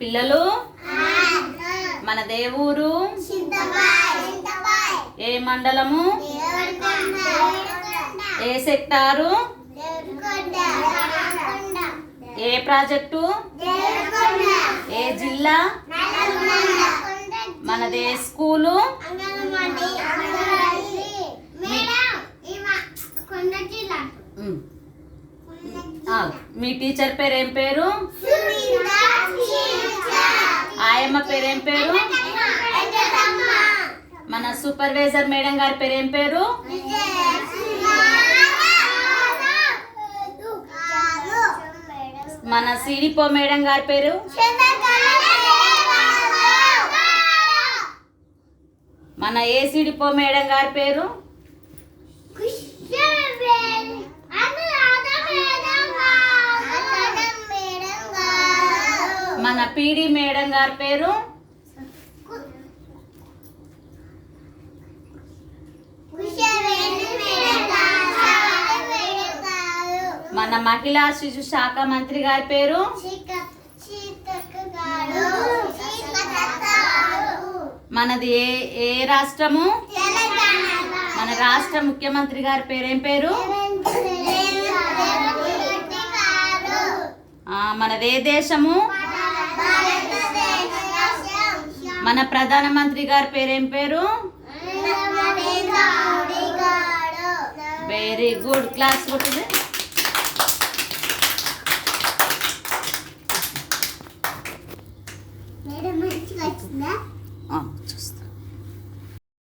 పిల్లలు? మన దేవురు ఏ మండలము? ఏ సెక్టారు? ఏ ప్రాజెక్టు? ఏ జిల్లా? మనదే స్కూలు? మీ టీచర్ పేరు ఏం పేరు? ఏం పేరు? మన సూపర్వైజర్ మేడం గారి పేరు ఏం పేరు? మన సిడిపో మేడం గారి పేరు? మన ఏసిడిపో మేడం గారి పేరు? మన పీడి మేడం గారి పేరు? మన మహిళా శిశు శాఖ మంత్రి గారి పేరు? మనది ఏ ఏ రాష్ట్రము? మన రాష్ట్ర ముఖ్యమంత్రి గారి పేరు ఏం పేరు ఆ, మనది ఏ దేశము? మన ప్రధానమంత్రి గారి పేరు ఏం పేరు? Very good. క్లాస్ కొట్టండి. saçını. Anlatacağız.